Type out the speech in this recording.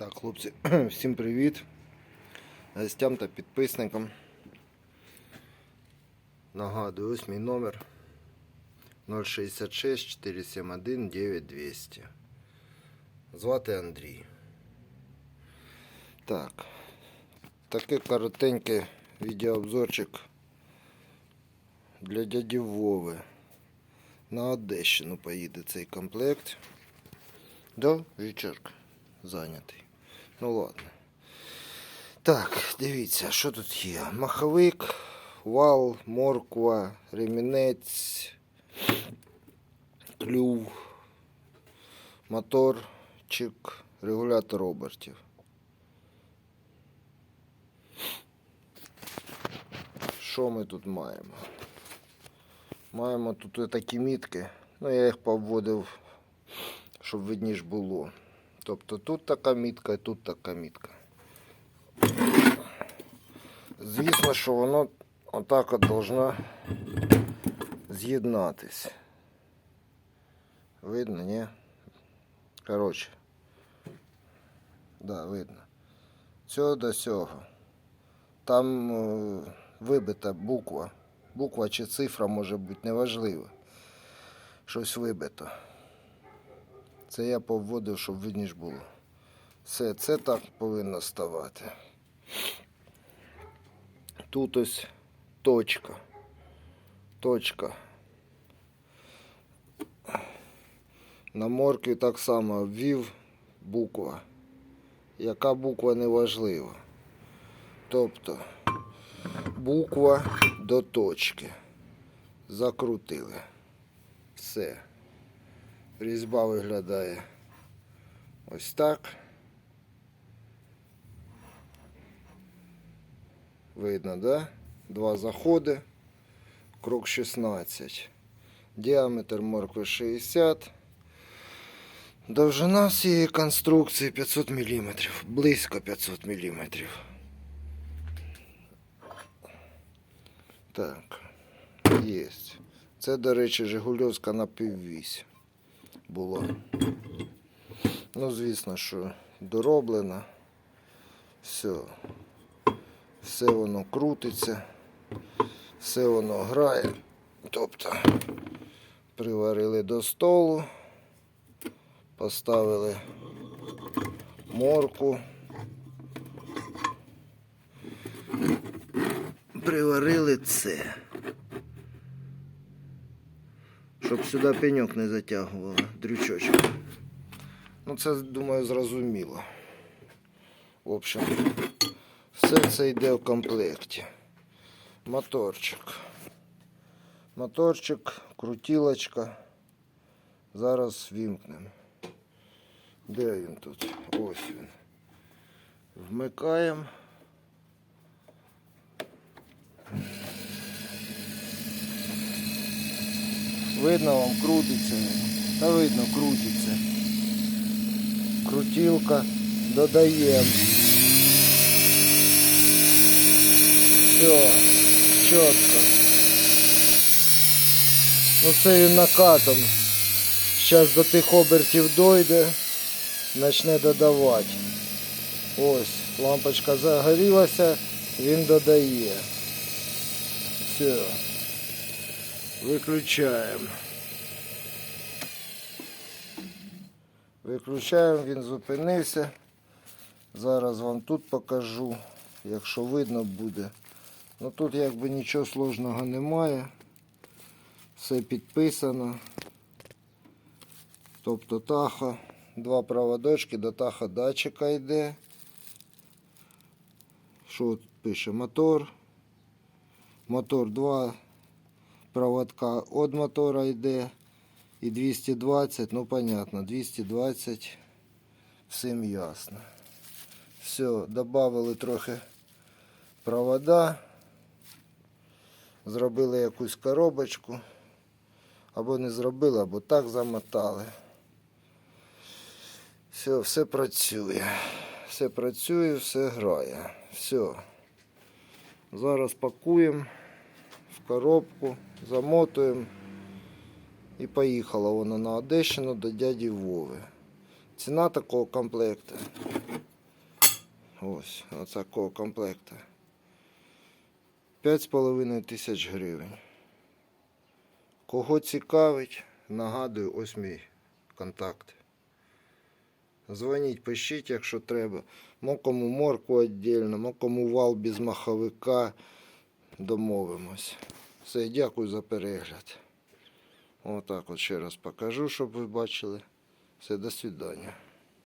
Так, хлопці, всім привіт. Гостям та підписникам. Нагадую, ось мій номер 066 471 9200. Звати Андрій. Так. Такий коротенький відеообзорчик для дяді Вови. На Одещину поїде цей комплект. Да, вечірка зайнятий. Ну ладно. Так, дивіться, що тут є. Маховик, вал, морква, ремінець, клюв, моторчик, регулятор обертів. Що ми тут маємо? Маємо тут такі мітки. Ну, я їх повводив, щоб видніш було. Тобто тут така мітка і тут така мітка. Звісно, що воно отак от должно з'єднатись. Видно, ні? Коротше. Да, видно. Цього до цього. Там е, вибита буква. Буква чи цифра може бути неважливо. Щось вибито. Це я повводив, щоб видніш було. Все, це так повинно ставати. Тут ось точка. Точка. На моркві так само ввів буква. Яка буква не важлива. Тобто буква до точки. Закрутили. Все. Різьба виглядає ось так. Видно, да? Два заходи. Крок 16. Діаметр моркви 60. Довжина всієї конструкції 500 мм. Близько 500 мм. Так. Єсть. Це, до речі, Жигульовська напіввісь була. Ну, звісно, що дороблена. Все. Все воно крутиться, все воно грає. Тобто приварили до столу, поставили морку, приварили це. Щоб сюди пеньок не затягувало, дрючочок. Ну це, думаю, зрозуміло. В общем, все це йде в комплекті. Моторчик. Моторчик, крутілочка. Зараз вімкнемо. Де він тут? Ось він. Вмикаємо. Видно вам крутиться. Та видно, крутиться. Крутілка додаємо. Все, чітко. Ну це він накатом. Зараз до тих обертів дойде, почне додавати. Ось, лампочка загорілася, він додає. Все. Виключаємо. Виключаємо, він зупинився. Зараз вам тут покажу, якщо видно буде. Ну тут якби нічого сложного немає. Все підписано. Тобто таха, два проводочки до таха датчика йде. Що тут пише? Мотор. Мотор 2 проводка від мотора йде. І 220, ну понятно, 220, всім ясно. Все, додали трохи провода, зробили якусь коробочку, або не зробили, або так замотали. Все, все працює. Все працює, все грає. Все. Зараз пакуємо коробку, замотуємо. І поїхала вона на Одещину до дяді Вови. Ціна такого комплекту Ось, оцякого комплекта. 5,5 тисяч гривень. Кого цікавить, нагадую, ось мій контакт. Дзвоніть, пишіть, якщо треба. Мо кому морку віддільно, мо кому вал без маховика. Домовимось. Все, дякую за перегляд. Отак от ще раз покажу, щоб ви бачили. Все, до свидання.